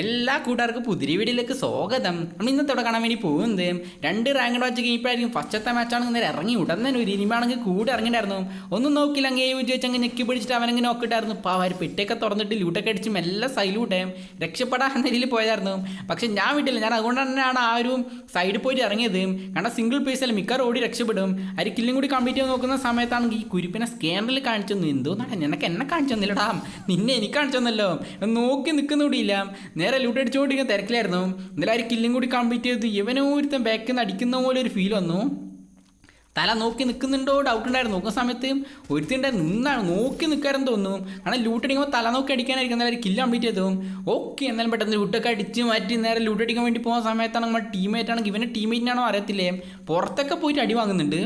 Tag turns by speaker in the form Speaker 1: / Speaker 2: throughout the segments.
Speaker 1: എല്ലാ കൂട്ടുകാർക്കും പുതിരി വീടിലേക്ക് സ്വാഗതം. നമ്മൾ ഇന്നത്തോടെ കാണാൻ വേണ്ടി പോകുന്നത് രണ്ട് റാങ്ക് വാച്ച് കഴിഞ്ഞപ്പോഴായിരിക്കും ഫസ്റ്റത്തെ മാച്ചാണ് നേരെ ഇറങ്ങി ഉടനെ ഒരു ഇനിമാണെങ്കിൽ കൂടെ ഇറങ്ങിണ്ടായിരുന്നു ഒന്നും നോക്കില്ല അങ്ങേ ചോദിച്ചാൽ അങ്ങ് ഞെക്കി പിടിച്ചിട്ട് അവനങ്ങ് നോക്കിയിട്ടായിരുന്നു അപ്പോൾ അവർ പെട്ടൊക്കെ തുറന്നിട്ട് ലൂട്ടൊക്കെ അടിച്ച് മെല്ലെ സൈലൂട്ടെ രക്ഷപ്പെടാൻ നിലയിൽ പോയതായിരുന്നു. പക്ഷെ ഞാൻ വിട്ടില്ല. ഞാൻ അതുകൊണ്ട് തന്നെയാണ് ആ ഒരു സൈഡിൽ പോയിട്ട് ഇറങ്ങിയത്. കാരണം സിംഗിൾ പീസിൽ മിക്കവാറും ഓടി രക്ഷപ്പെടും. അവർ കില്ലും കൂടി കംപ്ലീറ്റ് ചെയ്ത് നോക്കുന്ന സമയത്താണെങ്കിൽ ഈ കുരിപ്പിനെ സ്കാനറിൽ കാണിച്ചു തന്നു. എന്തോന്നാണ് നിനക്ക് എന്നെ കാണിച്ചു തന്നില്ലടാ. നിന്നെ എനിക്ക് കാണിച്ചു തന്നല്ലോ. നോക്കി നിൽക്കുന്നുകൂടിയില്ല നേരെ ലൂട്ട് അടിച്ചുകൊണ്ടിരിക്കുന്ന തിരക്കിലായിരുന്നു. എന്നാലും ആ ഒരു കില്ലും കൂടി കംപ്ലീറ്റ് ചെയ്ത് ഇവനോ ഒരുത്തൻ ബാക്കിൽ നിന്ന് അടിക്കുന്ന പോലെ ഒരു ഫീൽ വന്നു. തല നോക്കി നിൽക്കുന്നുണ്ടോ ഡൗട്ട് ഉണ്ടായിരുന്നു. നോക്കുന്ന സമയത്ത് ഒരുത്തിന്റെ നിന്നാണ് നോക്കി നിൽക്കാരെന്ന് തോന്നുന്നു. കാരണം ലൂട്ട് അടിക്കുമ്പോൾ തല നോക്കി അടിക്കാനായിരിക്കും. എന്നാലും കില്ല് കംപ്ലീറ്റ് ചെയ്തു. ഓക്കെ എന്നാലും പെട്ടെന്ന് ലൂട്ടൊക്കെ അടിച്ച് മാറ്റി നേരെ ലൂട്ട് അടിക്കാൻ വേണ്ടി പോകുന്ന സമയത്താണ് നമ്മുടെ ടീമേറ്റ് ആണെങ്കിൽ ഇവന്റെ ടീമേറ്റിനാണോ അറിയത്തില്ലേ? പുറത്തൊക്കെ പോയിട്ട് അടി വാങ്ങുന്നുണ്ട്.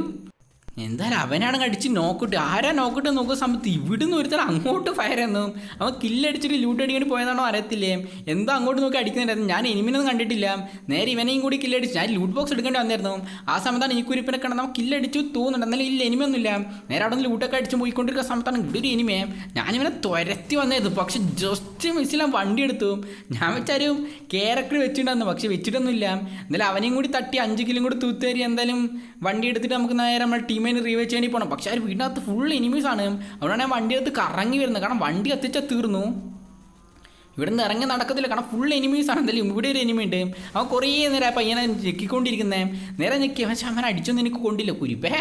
Speaker 1: എന്തായാലും അവനാണ് കടിച്ച് നോക്കിട്ട്. ആരാ നോക്കിട്ട് നോക്കുന്ന സമയത്ത് ഇവിടുന്ന് ഒരുത്തൻ അങ്ങോട്ട് ഫയർ ചെയ്യുന്നു. അവൻ കില്ലടിച്ചിട്ട് ലൂട്ട് അടിക്കാൻ പോയതാണോ അറിയത്തില്ലേ? എന്താ അങ്ങോട്ട് നോക്കി അടിക്കുന്നുണ്ടായിരുന്നു. ഞാൻ എനിമിനൊന്നും കണ്ടിട്ടില്ല. നേരെ ഇവനെയും കൂടി കില്ലടിച്ച് ഞാൻ ലൂട്ട് ബോക്സ് എടുക്കേണ്ടി വന്നിരുന്നു. ആ സമയത്താണ് ഈ കുരിപ്പിനെ കണ്ടത് നമ്മൾ കില്ലടിച്ചു തോന്നുന്നുണ്ട്. എന്നാലും ഇല്ല എനിമൊന്നുമില്ല നേരെ അവിടെ നിന്ന് ലൂട്ടൊക്കെ അടിച്ച് പോയിക്കൊണ്ടിരിക്കുന്ന സമയത്താണ് ഇവിടെ ഒരു എനിമയെ ഞാനിവനെ തുരത്തി വന്നായിരുന്നു പക്ഷെ ജസ്റ്റ് മിസ്സിലാൻ വണ്ടി എടുത്തു. ഞാൻ വെച്ചാലും ക്യാരക്ടർ വെച്ചിട്ടുണ്ടെന്ന് പക്ഷെ വെച്ചിട്ടൊന്നുമില്ല. എന്നാലും അവനെയും കൂടി തട്ടി അഞ്ച് കിലും കൂടി തൂത്തേരി എന്തായാലും വണ്ടി എടുത്തിട്ട് നമുക്ക് നേരെ നമ്മുടെ ടീമിന് റീവേച്ച് ചെയ്യാൻ പോകണം പക്ഷെ അവർ വീടിനകത്ത് ഫുൾ എനിമീസ് ആണ്. അതുകൊണ്ടാണ് ഞാൻ വണ്ടി എടുത്ത് കറങ്ങി വരുന്നത്. കാരണം വണ്ടി കത്തിച്ചാൽ തീർന്നു. ഇവിടെ നിന്ന് ഇറങ്ങി നടക്കത്തില്ല. കാരണം ഫുൾ എനിമീസ് ആണ്. എന്തായാലും ഇവിടെ ഒരു എനിമി ഉണ്ട്. അവൻ കുറേ നേരം ആ പയ്യനെ ഞെക്കിക്കൊണ്ടിരിക്കുന്നേ. നേരെ ഞെക്കി. അവൻ അവൻ അടിച്ചൊന്നും എനിക്ക് കൊണ്ടില്ല. കുരിപ്പേ.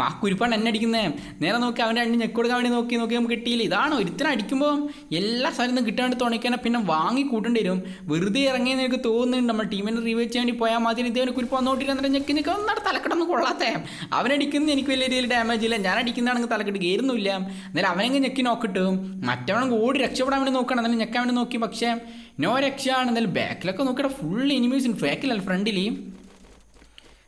Speaker 1: ആ കുരിപ്പാണ് എന്നെ അടിക്കുന്നേ. നേരെ നോക്കി അവന്റെ രണ്ട് ഞെക്കി കൊടുക്കാൻ വേണ്ടി നോക്കി നോക്കി നമുക്ക് കിട്ടിയില്ല. ഇതാണോ? ഒരുത്തനെ അടിക്കുമ്പോൾ എല്ലാ സ്ഥലത്തും കിട്ടാണ്ട് തുണയ്ക്കാനെ പിന്നെ വാങ്ങി കൂട്ടേണ്ടി വരും. വെറുതെ ഇറങ്ങിയെന്ന് എനിക്ക് തോന്നുന്നുണ്ട്. നമ്മൾ ടീമിനെ റിവൈവ് ചെയ്യാൻ വേണ്ടി പോയാൽ മതി. ഇതേവന് കുരിപ്പ് വന്നോട്ടില്ല എന്നിട്ട് ഞെക്കി ഞെക്കി. ഒന്നാണ് തലക്കെട്ടൊന്നും കൊള്ളാത്തേ. അവനടിക്കുന്നത് എനിക്ക് വലിയ രീതിയിൽ ഡാമേജ് ഇല്ല. ഞാൻ അടിക്കുന്നതാണെങ്കിൽ തലക്കെട്ട് കയറുന്നില്ല എന്നാലും അവനെങ്കിൽ ഞെക്കി നോക്കിട്ടും മറ്റവണ്ണം ഓടി രക്ഷപ്പെടാൻ വേണ്ടി നോക്കണം എന്നാലും ഞെക്കാൻ വേണ്ടി നോക്കി. പക്ഷേ നോ രക്ഷയാണ് എന്തായാലും ബാക്കിലൊക്കെ നോക്കിയിട്ട് ഫുൾ എനിമീസ് ബാക്കിലല്ല ഫ്രണ്ടിൽ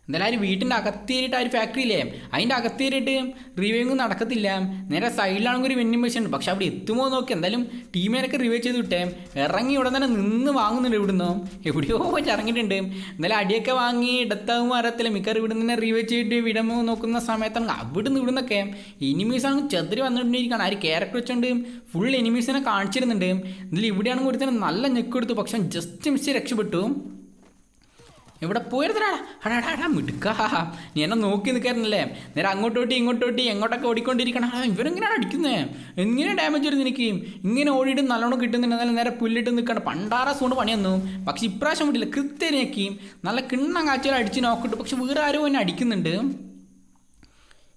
Speaker 1: എന്തായാലും ആ വീട്ടിന്റെ അകത്തേറിയിട്ട് ആ ഒരു ഫാക്ടറി ഇല്ലേ? അതിന്റെ അകത്തേറിയിട്ട് റിവൈവിങ് നടക്കത്തില്ല. നേരെ സൈഡിലാണെങ്കിൽ ഒരു വെന്റിംഗ് മെഷീൻ ഉണ്ട്. പക്ഷെ അവിടെ എത്തുമോ നോക്കി. എന്തായാലും ടീമേനൊക്കെ റിവൈവ് ചെയ്ത് വിട്ടേ. ഇറങ്ങി ഇവിടെ തന്നെ നിന്ന് വാങ്ങുന്നുണ്ട് ഇവിടുന്ന്. എവിടെയോ പോയി ഇറങ്ങിയിട്ടുണ്ട് എന്തായാലും അടിയൊക്കെ വാങ്ങി ഇടത്താവും അറിയത്തില്ല മിക്കവാറും ഇവിടെ നിന്ന് റിവൈവ് ചെയ്തിട്ട് വിടമോ നോക്കുന്ന സമയത്താണ് അവിടുന്ന് ഇവിടുന്നൊക്കെ. എനിമീസ് ആണെങ്കിൽ ചെതിരി വന്നിട്ടുണ്ടിരിക്കുകയാണ് ആ ഒരു ക്യാരക്ടർ വെച്ചുകൊണ്ട് ഫുൾ എനിമീസിനെ കാണിച്ചിരുന്നുണ്ട്. എന്തായാലും ഇവിടെയാണെങ്കിൽ ഒരുത്തന്നെ നല്ല ഞെക്കെടുത്തു പക്ഷെ ജസ്റ്റ് മിസ് രക്ഷപ്പെട്ടു. എവിടെ പോയിരുന്നാടാ? മിടുക്കാ. നീ എന്നെ നോക്കി നിൽക്കായിരുന്നല്ലേ? നേരെ അങ്ങോട്ടോട്ടി ഇങ്ങോട്ടോട്ടി എങ്ങോട്ടൊക്കെ ഓടിക്കൊണ്ടിരിക്കണം? ഇവരെങ്ങനെയാണ് അടിക്കുന്നത് എങ്ങനെ ഡാമേജ് വരുന്നു എനിക്ക് ഇങ്ങനെ ഓടിയിട്ട് നല്ലോണം കിട്ടുന്നുണ്ട്. എന്നാലും നേരെ പുല്ലിട്ട് നിൽക്കണം പണ്ടാറ സൂണ്ട് പണി വന്നു പക്ഷെ ഇപ്രാവശ്യം വിട്ടില്ല കൃത്യം നല്ല കിണ്ണം കാച്ചാൽ അടിച്ച് നോക്കിട്ട് പക്ഷെ വേറെ ആരും എന്നെ അടിക്കുന്നുണ്ട്.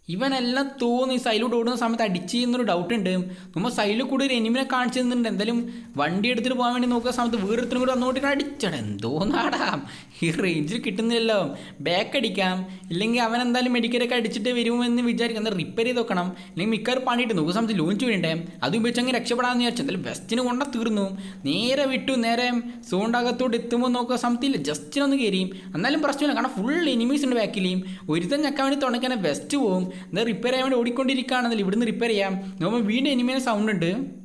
Speaker 1: ഇവനെല്ലാം തോന്നി സൈലോട്ട് ഓടുന്ന സമയത്ത് അടിച്ച് എന്നൊരു ഡൗട്ട് ഉണ്ട്. നമ്മൾ സൈഡിൽ കൂടി ഒരു എനിമിനെ കാണിച്ചു തന്നിട്ടുണ്ട് എന്തായാലും വണ്ടി എടുത്തിട്ട് പോകാൻ വേണ്ടി നോക്കുന്ന സമയത്ത് വേറൊരുത്തിനും കൂടി വന്നോട്ട് അടിച്ചട. എന്തോന്നാടാ? ഈ റേഞ്ചിൽ കിട്ടുന്നില്ലല്ലോ. ബാക്ക് അടിക്കാം. ഇല്ലെങ്കിൽ അവൻ എന്തായാലും മെഡിക്കലൊക്കെ അടിച്ചിട്ട് വരുമെന്ന് വിചാരിക്കും. എന്നാൽ റിപ്പയർ ചെയ്ത് നോക്കണം അല്ലെങ്കിൽ മിക്കവാറും പണിയിട്ട് നോക്കുന്ന സമയത്ത് ലോഞ്ച് വേണ്ടേ അത് ഉപയോഗിച്ച് അങ്ങ് രക്ഷപ്പെടാമെന്ന് വിചാരിച്ചു. എന്തായാലും ബെസ്റ്റിന് കൊണ്ട തീർന്നു. നേരെ വിട്ടു. നേരെ സോണിന്റെ എത്തുമ്പോൾ എത്തുമ്പോൾ സമയത്ത് സമയത്തില്ല ജസ്റ്റിനൊന്ന് കയറിയും എന്നാലും പ്രശ്നമില്ല. കാരണം ഫുൾ എനിമീസ് ഉണ്ട് ബാക്കിലേയും ഒരുത്തൻ ഞെക്കാൻ വേണ്ടി തുണയ്ക്കാൻ ബെസ്റ്റ് പോവും. എന്നാൽ റിപ്പയർ ചെയ്യാൻ വേണ്ടി ഓടിക്കൊണ്ടിരിക്കുകയാണെന്നല്ല ഇവിടുന്ന് റിപ്പയർ ചെയ്യാം. നോക്കുമ്പോൾ വീണ്ടും എനിമേനെ സൗണ്ട് ഉണ്ട്.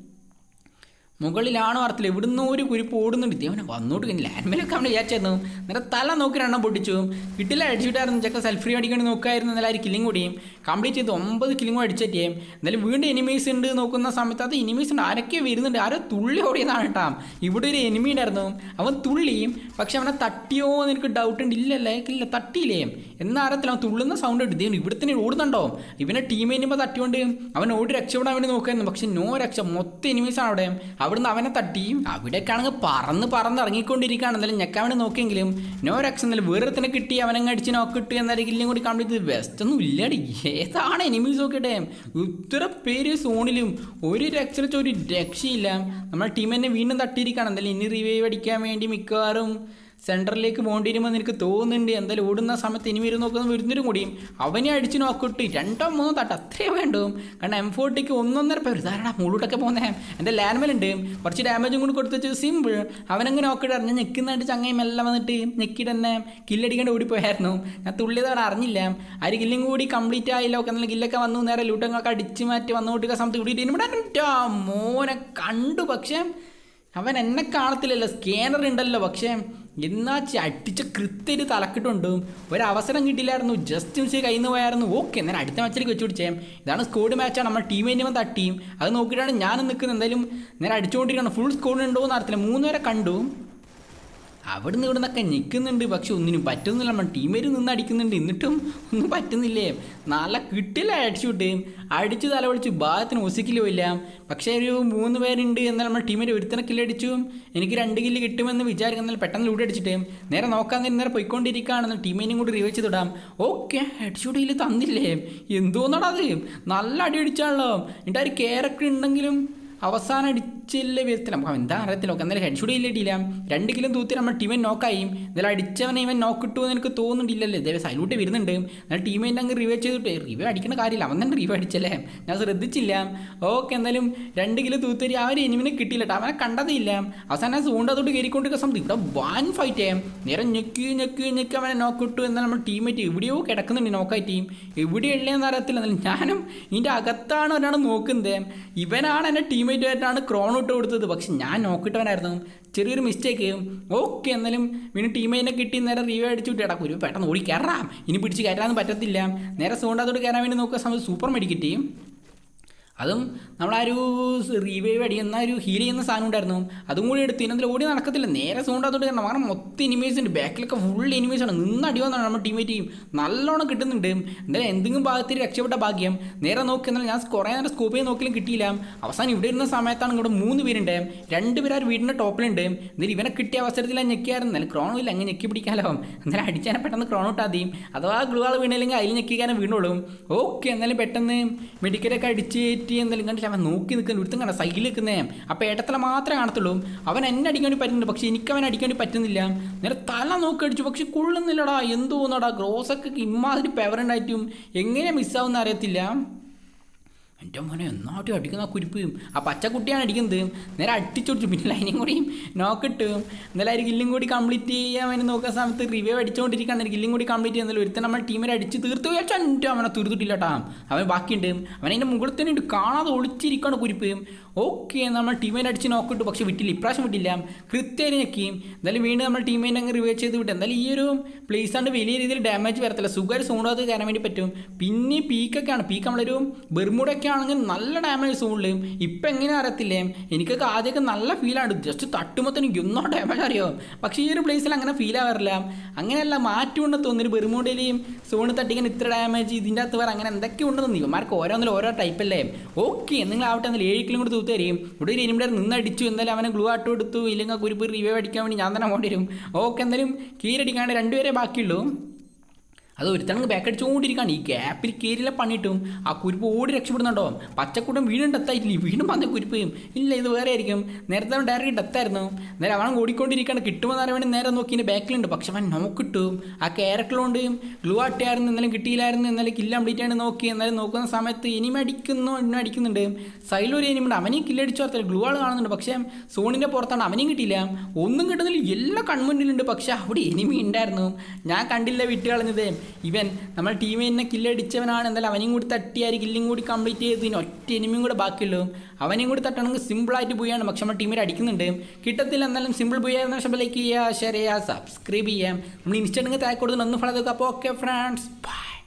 Speaker 1: മുകളിലാണോ അർത്ഥത്തില്ല ഇവിടുന്ന് ഒരു കുരിപ്പ് ഓടുന്നുണ്ട്. ഇതേ അവനെ വന്നോട്ട് ലാൻഡ് മേലൊക്കെ അവനെ വിചാരിച്ചായിരുന്നു. നേരെ തല നോക്കി രണ്ണം പൊട്ടിച്ചു. കിട്ടില്ല അടിച്ചിട്ടായിരുന്നു. ചെക്ക സെൽഫ് ഫ്രീ അടിക്കേണ്ടി നോക്കായിരുന്നു. എന്നാലും ആ കില്ലിങ് കൂടിയും കംപ്ലീറ്റ് ചെയ്ത് ഒമ്പത് കില്ലിങ്ങും അടിച്ചിട്ടേ എന്നാലും വീണ്ടും എനിമീസ് ഉണ്ട് നോക്കുന്ന സമയത്ത് അത് എനിമീസ് ഉണ്ട്. ആരൊക്കെ വരുന്നുണ്ട്. ആരോ തുള്ളി ഓടിയതാണ് കേട്ടാ. ഇവിടെ ഒരു എനിമി ഉണ്ടായിരുന്നു. അവൻ തുള്ളിയും പക്ഷെ അവനെ തട്ടിയോ എന്ന് എനിക്ക് ഡൗട്ട് ഉണ്ട്. ഇല്ലല്ലേ ഇല്ല. തട്ടിയില്ലേ? എന്നാ അറിയത്തില്ല അവൻ തുള്ളുന്ന സൗണ്ട് ഇട്ട്? ദൈവം ഇവിടുത്തെ തന്നെ ഓടുന്നുണ്ടോ? ഇവനെ ടീം ചെയ്യുമ്പോൾ തട്ടിയോണ്ട് അവൻ ഓടി രക്ഷപ്പെടാൻ വേണ്ടി നോക്കായിരുന്നു പക്ഷെ നോ രക്ഷ മൊത്തം എനിമീസാണ് അവിടെ. അവിടുന്ന് അവനെ തട്ടി. അവിടേക്കാണെങ്കിൽ പറന്ന് പറന്ന് ഇറങ്ങിക്കൊണ്ടിരിക്കുകയാണ്. എന്നാലും ഞെക്കാൻ വേണ്ടി നോക്കിയെങ്കിലും നോ രക്ഷ എന്നാലും വേറെ കിട്ടി. അവനങ്ങ് അടിച്ച് നോക്കിട്ട് എന്നാലും കൂടി കംപ്ലീറ്റ് ബെസ്റ്റ് ഒന്നും ഇല്ലടി. ഏതാണ് എനിമീസ് നോക്കട്ടെ ഇത്ര പേര് സോണിലും ഒരു രക്ഷ ഒരു രക്ഷയില്ല. നമ്മുടെ ടീം തന്നെ വീണ്ടും തട്ടിയിരിക്കുകയാണ്. എന്തായാലും ഇനി റിവൈവ് അടിക്കാൻ വേണ്ടി മിക്കവാറും സെന്ററിലേക്ക് പോകേണ്ടിരുമെന്ന് എനിക്ക് തോന്നുന്നുണ്ട്. എന്തായാലും ഓടുന്ന സമയത്ത് ഇനി വരും നോക്കുന്ന വരുന്നവരും കൂടിയും അവനെ അടിച്ച് നോക്കിട്ട് രണ്ടോ മൂന്നോ തട്ട് അത്രേ വേണ്ടു. കാരണം എം ഫോർട്ടിക്ക് ഒന്നൊന്നര പേര് ധാരണ മുള്ളോട്ടൊക്കെ പോകുന്നേ? എന്റെ ലാൻമലുണ്ട് കുറച്ച് ഡാമേജും കൂടി കൊടുത്ത് വെച്ച് സിമ്പിൾ അവനങ്ങനെ നോക്കിയിട്ട് അറിഞ്ഞ് നിൽക്കുന്നതായിട്ട് ചങ്ങയും എല്ലാം വന്നിട്ട് ഞെക്കിയിട്ട് തന്നെ കില്ലടിക്കേണ്ട ഓടിപ്പോയായിരുന്നു. ഞാൻ തുള്ളിയതാണ് അറിഞ്ഞില്ല. ആ ഒരു കില്ലും കൂടി കംപ്ലീറ്റ് ആയില്ല. ഒക്കെ നല്ല കില്ലൊക്കെ വന്നു. നേരെ ലൂട്ടങ്ങളൊക്കെ അടിച്ച് മാറ്റി വന്നുകൊണ്ടിരിക്കുന്ന സമയത്ത് ഇവിടെ ഇവിടെ മോനെ കണ്ടു. പക്ഷേ അവൻ എന്നെ കാണത്തില്ലല്ലോ. സ്കാനർ ഉണ്ടല്ലോ. പക്ഷേ എന്നാ അടിച്ച കൃത്യൊരു തലക്കിട്ടുണ്ട്. ഒരവസരം കിട്ടില്ലായിരുന്നു ജസ്റ്റ് മിസ് കയ്യിൽ നിന്ന് പോയായിരുന്നു. ഓക്കെ എന്നാൽ അടുത്ത മാച്ചിലേക്ക് വെച്ച് പിടിച്ചേ ഇതാണ് സ്കോഡ് മാച്ചാണ് നമ്മൾ ടീം വേണ്ടി തട്ടിയും അത് നോക്കിയിട്ടാണ് ഞാൻ നിൽക്കുന്നത്. എന്തായാലും നേരെ അടിച്ചുകൊണ്ടിരിക്കണം ഫുൾ സ്കോഡ് ഉണ്ടോ എന്ന് അറിയത്തില്ല. മൂന്ന് പേരെ കണ്ടു. അവിടുന്ന് ഇവിടെ നിന്നൊക്കെ നിൽക്കുന്നുണ്ട്. പക്ഷെ ഒന്നിനും പറ്റുന്നില്ല. നമ്മൾ ടീമേര് നിന്ന് അടിക്കുന്നുണ്ട്. എന്നിട്ടും ഒന്നും പറ്റുന്നില്ലേ? നല്ല കിട്ടില്ല അടിച്ചുവിട്ട് അടിച്ച് തല പൊളിച്ച് ഭാഗത്തിന് ഒസിക്കില്ല ഇല്ല. പക്ഷേ ഒരു മൂന്ന് പേരുണ്ട് എന്നാൽ നമ്മൾ ടീമേര് ഒരുത്തനെ കില്ലടിച്ചു എനിക്ക് രണ്ട് കില്ല് കിട്ടുമെന്ന് വിചാരിക്കുന്നാൽ പെട്ടെന്ന് ലൂടെ അടിച്ചിട്ട് നേരെ നോക്കാൻ നേരം നേരെ പോയിക്കൊണ്ടിരിക്കുകയാണെന്ന് ടീമേനും കൂടി റിവേച്ച് തൊടാം ഓക്കെ ഹെഡ്ഷൂട്ടിൽ തന്നില്ലേ? എന്തോന്നടാ അത് നല്ല അടി അടിച്ചാണല്ലോ. എന്നിട്ട് ആ ഒരു ക്യാരക്ടർ ഉണ്ടെങ്കിലും അവസാനം അടിച്ചില്ലേ വരത്തില്ല നമുക്ക് എന്താ അറിയത്തില്ല. എന്തായാലും ഹെഡ് ഷൂട്ട് ഇല്ലിട്ടില്ല രണ്ട് കിലോ തൂത്തി നമ്മൾ ടീമിനെ നോക്കായി എന്നാലും അടിച്ചവനെ ഇവൻ നോക്കിട്ടു എന്ന് എനിക്ക് തോന്നുന്നില്ലല്ലേ. ഇതേ സൈലൂട്ട് വരുന്നുണ്ട്. എന്നാൽ ടീമിന്റെ അങ്ങ് റിവൈവ് ചെയ്തിട്ട് റിവൈവ് അടിക്കേണ്ട കാര്യമില്ല. അവൻ തന്നെ റിവൈവ് അടിച്ചല്ലേ? ഞാൻ ശ്രദ്ധിച്ചില്ല. ഓക്കെ എന്തായാലും രണ്ട് കിലോ തൂത്തരി ആ ഒരു എനിമിനെ കിട്ടിയില്ല കേട്ടോ. അവനെ കണ്ടതില്ല അവസാനം സൂണ്ടതോട്ട് കയറിക്കൊണ്ടിരിക്കുന്ന സമയത്ത് ഇവിടെ വൻ ഫൈറ്റ് ചെയ്യാം നേരെ ഞെക്കി ഞെക്കി ഞെക്കി അവനെ നോക്കിട്ടു എന്നാൽ നമ്മുടെ ടീമേറ്റ് എവിടെയോ കിടക്കുന്നുണ്ട് നോക്കായി ടീം എവിടെയുള്ളതെന്ന് അറിയത്തില്ല. എന്നാലും ഞാനും ഇതിന്റെ അകത്താണ് ഒരാൾ നോക്കുന്നത്. ഇവനാണ് എന്റെ ടീമേറ്റുമായിട്ടാണ് ക്രോൺ ഇട്ട് കൊടുത്തത്. പക്ഷെ ഞാൻ നോക്കിയിട്ടവനായിരുന്നു ചെറിയൊരു മിസ്റ്റേക്ക് ചെയ്യും ഓക്കെ എന്നാലും പിന്നെ ടീമേനെ കിട്ടി നേരെ റിവ്യൂ അടിച്ചു വിട്ടേടാ ഒരു പെട്ടെന്ന് ഓടി കയറാം ഇനി പിടിച്ച് കയറാനൊന്നും പറ്റത്തില്ല. നേരെ സൂണ്ടാത്തോട്ട് കയറാൻ വേണ്ടി നോക്കുക. സമയത്ത് സൂപ്പർ മെഡിക്കറ്റ് അതും നമ്മൾ ആ ഒരു റീവൈവ് അടിക്കുന്ന ഒരു ഹീൽ ചെയ്യുന്ന സാധനം ഉണ്ടായിരുന്നു. അതും കൂടി എടുത്ത് ഇതിനകത്ത് ഓടി നടക്കത്തില്ല. നേരെ സൗണ്ട് അതോട്ട് കാരണം കാരണം മൊത്തം എനിമീസ് ഉണ്ട്. ബാക്കിലൊക്കെ ഫുൾ എനിമീസ് ആണ്. നിന്ന് അടിവന്നാണ് നമ്മുടെ ടീമേറ്റ് ചെയ്യും നല്ലോണം കിട്ടുന്നുണ്ട്. എന്തായാലും എന്തെങ്കിലും ഭാഗത്തിൽ രക്ഷപ്പെട്ട ഭാഗ്യം. നേരെ നോക്കി. എന്നാൽ ഞാൻ കുറേ നേരം സ്കോപ്പ് ചെയ്ത് നോക്കിയാലും കിട്ടിയില്ല. അവസാനം ഇവിടെ ഇരുന്ന സമയത്താണ് ഇവിടെ മൂന്ന് പേരുണ്ട്. രണ്ട് പേര് ആ വീടിന്റെ ടോപ്പിലുണ്ട്. എന്തായാലും ഇവനെ കിട്ടിയ അവസരത്തിൽ ഞാൻ ഞെക്കിയായിരുന്നു. എന്നാലും ക്രോണോ ഇല്ല. അങ്ങനെ ഞെക്കി പിടിക്കാലോ. എന്നാലും അടിച്ചാൽ പെട്ടെന്ന് ക്രോൺ ഔട്ട് ആദ്യം അഥവാ ഗ്ലൂ ആൾ വീണില്ലെങ്കിൽ അതിൽ ഞെക്കിക്കാനും വീണോളും. ഓക്കെ എന്നാലും പെട്ടെന്ന് മെഡിക്കലൊക്കെ അടിച്ച് കയറ്റി എന്തെങ്കിലും കണ്ടില്ല. അവൻ നോക്കി നിൽക്കുന്നു. ഒരുത്തും കണ്ട സൈഡിൽ നിൽക്കുന്നേ. അപ്പോൾ ഏട്ടത്തല മാത്രമേ കാണത്തുള്ളൂ. അവൻ എന്നെ അടിക്കാൻ വേണ്ടി പറ്റുന്നുണ്ട്. പക്ഷേ എനിക്ക് അവൻ അടിക്കാൻ വേണ്ടി പറ്റുന്നില്ല. നേരെ തല നോക്കി അടിച്ചു. പക്ഷെ കൊള്ളുന്നില്ലടാ. എന്തോന്നടാ. ഗ്രോസൊക്കെ ഇമ്മാതിരി പെവറുണ്ടായിട്ടും എങ്ങനെ മിസ്സാവുന്ന അറിയത്തില്ല. എന്റെ മോനെ എന്നാട്ടും അടിക്കുന്ന കുരിപ്പും? ആ പച്ചക്കുട്ടിയാണ് അടിക്കുന്നത്. നേരെ അടിച്ചോടിച്ചു പിന്നെ ലൈനും കൂടിയും നോക്കിട്ട് എന്നാലും ഒരു കൂടി കംപ്ലീറ്റ് ചെയ്യാൻ വേണ്ടി നോക്കുന്ന സമയത്ത് റിവ്യൂ അടിച്ചുകൊണ്ടിരിക്കുകയാണ് ഗില്ലും കൂടി കംപ്ലീറ്റ് ചെയ്യുന്നില്ല ഒരുത്തൻ നമ്മൾ ടീമിൽ അടിച്ച് തീർത്ത് വെച്ചാൽ എന്റെ അവനെ തീർത്തിട്ടില്ല അവൻ ബാക്കിയുണ്ട്. അവൻ അതിന്റെ മുകളിൽ തന്നെ ഉണ്ട്. കാണാതെ ഒളിച്ചിരിക്കുകയാണ് കുരിപ്പ്. ഓക്കെ നമ്മൾ ടീമിനെ അടിച്ച് നോക്കിട്ടു പക്ഷെ വിട്ടില്ല. ഇപ്രാവശ്യം വിട്ടില്ല. കൃത്യമായി ഞെക്കിയും എന്തായാലും വീണ്ടും നമ്മൾ ടീമിനെ അങ്ങ് റിവൈവ് ചെയ്ത് വിട്ടു എന്തായാലും ഈ ഒരു പ്ലേസ് ആണ് വലിയ രീതിയിൽ ഡാമേജ് വരത്തില്ല. സുഖമായിട്ട് സോണാത് കയറാൻ വേണ്ടി പറ്റും. പിന്നെ പീക്കൊക്കെയാണ് പീക്ക് നമ്മളൊരു ബെർമുടൊക്കെ ആണെങ്കിൽ നല്ല ഡാമേജ് സോണിലും ഇപ്പം എങ്ങനെ അറിയത്തില്ലേ? എനിക്കൊക്കെ ആദ്യമൊക്കെ നല്ല ഫീലാണ് ജസ്റ്റ് എനിക്ക് ഒന്നോ ഡാമേജ് അറിയാം? പക്ഷേ ഈ ഒരു പ്ലേസിൽ അങ്ങനെ ഫീൽ ആവാറില്ല. അങ്ങനെയല്ല മാറ്റുകൊണ്ട് തോന്നിയൊരു ബെർമുടയിലെയും സോണ് തട്ടിക്കാൻ ഇത്ര ഡാമേജ് ഇതിന്റെ അകത്ത് വേറെ അങ്ങനെ എന്തൊക്കെ ഉണ്ടെന്ന് ഇവന്മാർക്ക് ഓരോന്നിൽ ഓരോ ടൈപ്പല്ലേ ഓക്കെ നിങ്ങൾ ആവട്ടെ എന്നാൽ ഏഴ് കിലും കൂടി തൂത്ത് തരും. ഇവിടെ ഒരു എനിമിടെ നിന്ന് അടിച്ചു. എന്തായാലും അവനെ ഗ്ലൂ ആട്ട് കൊടുത്തു. ഇല്ലെങ്കിൽ കുരിപ്പ് റിവൈവ് അടിക്കാൻ വേണ്ടി ഞാൻ തന്നെ മോണ്ടി വരും. ഓക്കെ എന്തായാലും കീരടിക്കാണ്ട് രണ്ടുപേരെ ബാക്കിയുള്ളൂ. അത് ഒരുത്തനങ്ങ് ബാക്ക് അടിച്ചുകൊണ്ടിരിക്കുകയാണ് ഈ ഗ്യാപ്പിൽ കയറിയില്ല പണിയിട്ടും ആ കുരുപ്പ് ഓടി രക്ഷപ്പെടുന്നുണ്ടോ? പച്ചക്കൂട്ടം വീണ്ടും ഡെത്തായിട്ടില്ല വീണ്ടും പന്ത കുരുപ്പ്. ഇല്ല ഇത് വേറെ ആയിരിക്കും. നേരത്തെ അവൻ ഡയറക്റ്റ് ഡെത്തായിരുന്നു നേരെ അവൻ ഓടിക്കൊണ്ടിരിക്കുകയാണ് കിട്ടുമെന്ന് അറിയാൻ നേരെ നോക്കി ഇതിന്റെ ബാക്കിലുണ്ട്. പക്ഷെ അവൻ നോക്കിട്ടും ആ ക്യാരക്ടറുകൊണ്ട് ഗ്ലൂ ആട്ടിയായിരുന്നു. എന്നാലും കിട്ടിയില്ലായിരുന്നു. എന്നാലും കില്ല ആണ് നോക്കി. എന്നാലും നോക്കുന്ന സമയത്ത് ഇനിമ അടിക്കുന്നു ഇനിമ അടിക്കുന്നുണ്ട്. സൈഡിലൊരു ഇനിമുണ്ട് അവനെയും കില്ലടിച്ചു ഓർത്തില്ല ഗ്ലൂ ആൾ കാണുന്നുണ്ട്. പക്ഷേ സോണിന്റെ പുറത്താണ്. അവനെയും കിട്ടിയില്ല. ഒന്നും കിട്ടുന്നില്ല. എല്ലാ കൺമുന്നിലുണ്ട്. പക്ഷെ അവിടെ എനിമി ഉണ്ടായിരുന്നു. ഞാൻ കണ്ടില്ല വിട്ട് കളഞ്ഞത്. ഇവൻ നമ്മൾ ടീമിൽ തന്നെ കില്ലടിച്ചവനാണ് എന്തായാലും അവനെയും കൂടി തട്ടിയാൽ കില്ലും കൂടി കംപ്ലീറ്റ് ചെയ്ത് ഇനി ഒറ്റ എനിമിയും കൂടെ ബാക്കിയുള്ളൂ. അവനെയും കൂടി തട്ടണമെങ്കിൽ സിമ്പിളായിട്ട് പോയാണ് പക്ഷെ നമ്മൾ ടീമിൽ അടിക്കുന്നുണ്ട്. കിട്ടത്തില്ല എന്നാലും സിമ്പിൾ പോയായിരുന്നു പക്ഷേ ലൈക്ക് ചെയ്യുക ഷെയർ ചെയ്യുക സബ്സ്ക്രൈബ് ചെയ്യാം നമ്മൾ ഇൻസ്റ്റാണെങ്കിൽ താഴെ കൊടുക്കുന്ന ഒന്ന് ഫോളോ ചെയ്തൊക്കെ. അപ്പോൾ ഓക്കെ ഫ്രണ്ട്സ് ബൈ